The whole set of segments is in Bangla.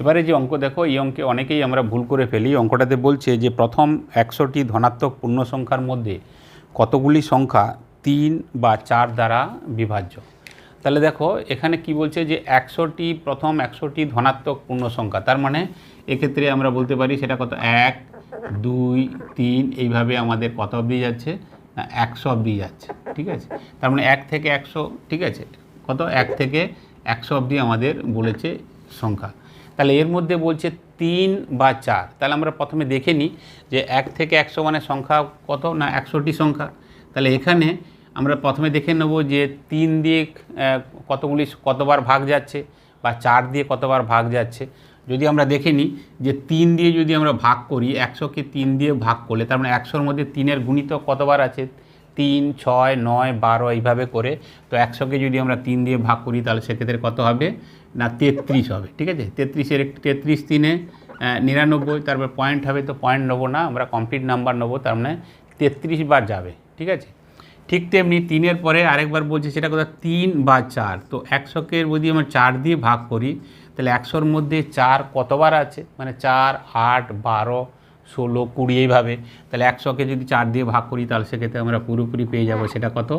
এবারে যে অঙ্ক দেখো, এই অঙ্কে অনেকেই আমরা ভুল করে ফেলি। অঙ্কটাতে বলছে যে প্রথম একশোটি ধনাত্মক পূর্ণ সংখ্যার মধ্যে কতগুলি সংখ্যা তিন বা চার দ্বারা বিভাজ্য? তাহলে দেখো, এখানে কি বলছে যে একশোটি, প্রথম একশোটি ধনাত্মক পূর্ণ সংখ্যা। তার মানে এক্ষেত্রে আমরা বলতে পারি সেটা কত? এক, দুই, তিন, এইভাবে আমাদের কত অবধি যাচ্ছে? না, একশো অবধি যাচ্ছে, ঠিক আছে? তার মানে এক থেকে একশো, ঠিক আছে? কত? এক থেকে একশো অবধি আমাদের বলেছে সংখ্যা। তাহলে এর মধ্যে বলছে তিন বা চার। তাহলে আমরা প্রথমে দেখে নিই যে এক থেকে একশো মানে সংখ্যা কত না একশোটি সংখ্যা। তাহলে এখানে আমরা প্রথমে দেখে নেব যে তিন দিয়ে কতগুলি, কতবার ভাগ যাচ্ছে বা চার দিয়ে কতবার ভাগ যাচ্ছে। যদি আমরা দেখে নিই যে তিন দিয়ে যদি আমরা ভাগ করি, একশোকে তিন দিয়ে ভাগ করলে, তার মানে একশোর মধ্যে তিনের গুণিত কতবার আছে? তিন, ছয়, নয়, বারো এইভাবে করে, তো একশোকে যদি আমরা তিন দিয়ে ভাগ করি, তাহলে সেক্ষেত্রে কত হবে? না, তেত্রিশ হবে, ঠিক আছে? তেত্রিশের তেত্রিশ তিনে নিরানব্বই, তারপর পয়েন্ট হবে তো পয়েন্ট নেব না, আমরা কমপ্লিট নাম্বার নেব, তার মানে তেত্রিশ বার যাবে, ঠিক আছে? ঠিক তেমনি তিনের পরে আরেকবার বলছে, সেটা কোথাও তিন বা চার, তো একশোকে যদি আমরা চার দিয়ে ভাগ করি, তাহলে একশোর মধ্যে চার কতবার আছে? মানে চার, আট, বারো ষোলো কুড়ি এইভাবে, তাহলে একশোকে যদি চার দিয়ে ভাগ করি, তাহলে সেক্ষেত্রে আমরা পুরোপুরি পেয়ে যাব, সেটা কত?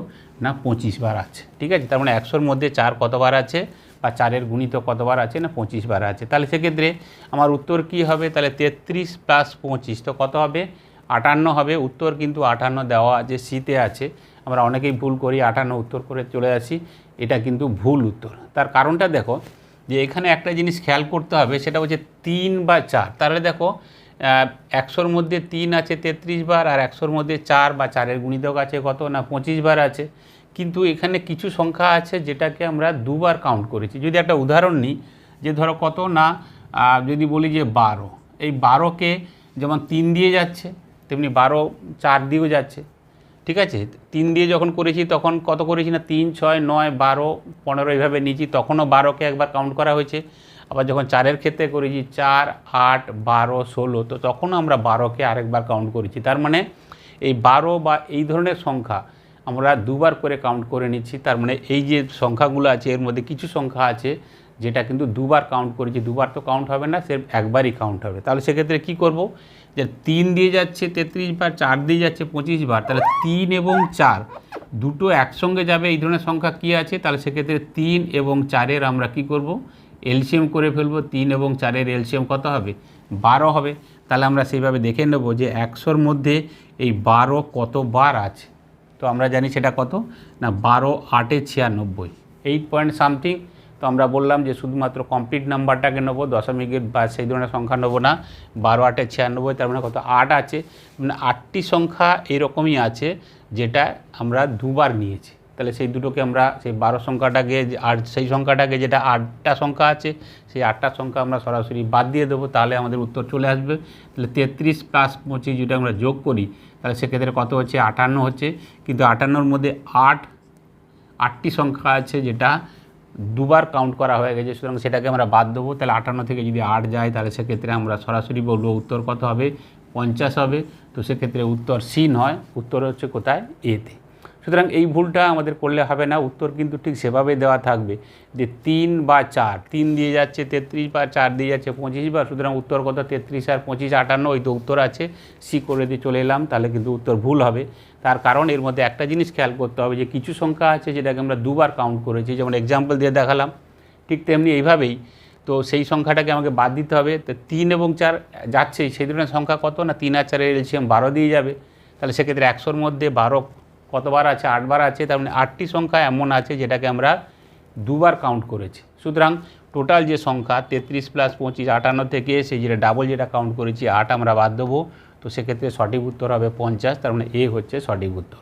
না পঁচিশ বার আছে, ঠিক আছে? তার মানে একশোর মধ্যে চার কতবার আছে বা চারের গুণিত কতবার আছে, না পঁচিশ বার আছে? তাহলে সেক্ষেত্রে আমার উত্তর কি হবে? তাহলে তেত্রিশ প্লাস পঁচিশ, তো কত হবে? আটান্ন হবে, উত্তর কিন্তু আটান্ন দেওয়া আছে শীতে আছে। আমরা অনেকেই ভুল করি, আটান্ন উত্তর করে চলে আসি, এটা কিন্তু ভুল উত্তর। তার কারণটা দেখো যে এখানে একটা জিনিস খেয়াল করতে হবে, সেটা হচ্ছে তিন বা চার। তাহলে দেখো একশোর মধ্যে তিন আছে তেত্রিশ বার আর একশোর মধ্যে চার বা চারের গুণিতক আছে কত না পঁচিশ বার আছে। কিন্তু এখানে কিছু সংখ্যা আছে যেটাকে আমরা দুবার কাউন্ট করেছি। যদি একটা উদাহরণ নিই, যে ধরো কত না যদি বলি যে বারো, এই বারোকে যেমন তিন দিয়ে যাচ্ছে, তেমনি বারো চার দিয়েও যাচ্ছে, ঠিক আছে? তিন দিয়ে যখন করেছি তখন কত করেছি না, তিন, ছয়, নয়, বারো, পনেরো এইভাবে নিয়েছি, তখনও বারোকে একবার কাউন্ট করা হয়েছে। আবার যখন চারের ক্ষেত্রে করেছি, চার, আট, বারো, ষোলো, তো তখনও আমরা বারোকে আরেকবার কাউন্ট করেছি। তার মানে এই বারো বা এই ধরনের সংখ্যা আমরা দুবার করে কাউন্ট করে নিচ্ছি। তার মানে এই যে সংখ্যাগুলো আছে, এর মধ্যে কিছু সংখ্যা আছে যেটা কিন্তু দুবার কাউন্ট করেছি। দুবার তো কাউন্ট হবে না সে একবারই কাউন্ট হবে। তাহলে সেক্ষেত্রে কি করব? যে তিন দিয়ে যাচ্ছে তেত্রিশ বার, চার দিয়ে যাচ্ছে পঁচিশ বার, তাহলে তিন এবং চার দুটো একসঙ্গে যাবে। এই ধরনের সংখ্যা কি আছে? তাহলে সেক্ষেত্রে তিন এবং চারের আমরা কি করব? এলসিএম করে ফেলব, তিন এবং চারের এলসিএম কত হবে? বারো হবে। তাহলে আমরা সেইভাবে দেখে নেব যে একশোর মধ্যে এই বারো কতবার আছে। তো আমরা জানি সেটা কত? না, বারো, আটে ছিয়ানব্বই। এইট পয়েন্ট সামথিং তো আমরা বললাম যে শুধুমাত্র কমপ্লিট নাম্বারটাকে নেব দশমিকের বা সেই ধরনের সংখ্যা নেব না। বারো, আটে ছিয়ানব্বই, তার মানে কত? আট আছে। মানে আটটি সংখ্যা এরকমই আছে যেটা আমরা দুবার নিয়েছি। তাহলে সেই দুটোকে আমরা, সেই বারো সংখ্যাটাকে আর, সেই সংখ্যাটাকে যেটা আটটা সংখ্যা আছে, সেই আটটা সংখ্যা আমরা সরাসরি বাদ দিয়ে দেবো, তাহলে আমাদের উত্তর চলে আসবে। তাহলে তেত্রিশ প্লাস পঁচিশ যদি আমরা যোগ করি, তাহলে সেক্ষেত্রে কত হচ্ছে? আটান্ন হচ্ছে। কিন্তু আটান্নর মধ্যে আট, আটটি সংখ্যা আছে যেটা দুবার কাউন্ট করা হয়ে গেছে, সুতরাং সেটাকে আমরা বাদ দেবো। তাহলে আটান্ন থেকে যদি আট যায়, তাহলে সেক্ষেত্রে আমরা সরাসরি বলব উত্তর কত হবে? পঞ্চাশ হবে। তো সেক্ষেত্রে উত্তর সি নয়, উত্তর হচ্ছে কোথায়? এতে। সুতরাং এই ভুলটা আমাদের করলে হবে না, উত্তর কিন্তু ঠিক সেভাবে দেওয়া থাকবে যে তিন বা চার, তিন দিয়ে যাচ্ছে তেত্রিশ বা চার দিয়ে যাচ্ছে পঁচিশ বার, সুতরাং উত্তর কত? তেত্রিশ আর পঁচিশ, আটান্ন, ওই তো উত্তর আছে সি করে দিয়ে চলে এলাম, তাহলে কিন্তু উত্তর ভুল হবে। তার কারণ এর মধ্যে একটা জিনিস খেয়াল করতে হবে যে কিছু সংখ্যা আছে যেটাকে আমরা দুবার কাউন্ট করেছি, যেমন এক্সাম্পল দিয়ে দেখালাম, ঠিক তেমনি এইভাবেই। তো সেই সংখ্যাটাকে আমাকে বাদ দিতে হবে, তো তিন এবং চার যাচ্ছেই সেই ধরনের সংখ্যা কত? না তিন আর চারের এলসিএম বারো দিয়ে যাবে, তাহলে সেক্ষেত্রে একশোর মধ্যে বারো কতবার আছে, আটবার আছে, তার মানে আটটি সংখ্যা এমন আছে যেটাকে আমরা দুবার কাউন্ট করেছি। সুতরাং টোটাল যে সংখ্যা, তেত্রিশ প্লাস পঁচিশ, আটান্ন থেকে সেই যেটা ডাবল যেটা কাউন্ট করেছি, আট আমরা বাদ দেবো। তো সেক্ষেত্রে সঠিক উত্তর হবে পঞ্চাশ, তার মানে এ হচ্ছে সঠিক উত্তর।